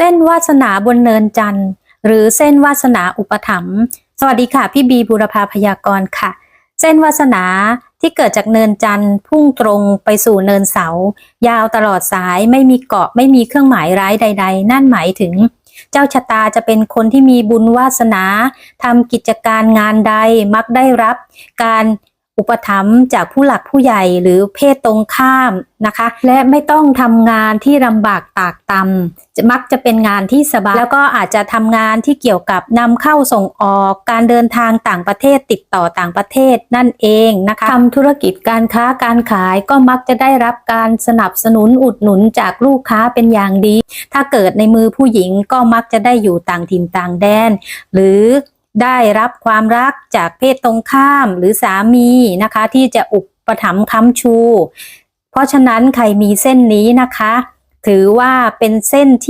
เส้นวาสนาบนเนินจันทร์ หรือเส้นวาสนาอุปถัมภ์สวัสดีค่ะ พี่บีบุรพาพยากรณ์ค่ะ เส้นวาสนาที่เกิดจากเนินจันทร์พุ่งตรงไปสู่เนินเสา ยาวตลอดสายไม่มีเกาะไม่มีเครื่องหมายร้ายใด ๆ นั่นหมายถึง เจ้าชะตาจะเป็นคนที่มีบุญวาสนาทำกิจการงานใดมักได้รับ การ อุปถัมภ์จากผู้หลักผู้ใหญ่หรือเพศตรงข้ามนะคะ และไม่ต้องทำงานที่ลำบากตากตำจะมักจะเป็นงานที่สบาย แล้วก็อาจจะทำงานที่เกี่ยวกับนำเข้าส่งออกการเดินทางต่างประเทศติดต่อต่างประเทศนั่นเองนะคะทำธุรกิจการค้าการขายก็มักจะได้รับการสนับสนุนอุดหนุนจากลูกค้าเป็นอย่างดี ถ้าเกิดในมือผู้หญิงก็มักจะได้อยู่ต่างถิ่นต่างแดน หรือ ได้รับความรักจากเพศตรงข้ามหรือสามีนะคะ ที่จะอุปถัมภ์ค้ำชู เพราะฉะนั้นใครมีเส้นนี้นะคะ ถือว่าเป็นเส้นที่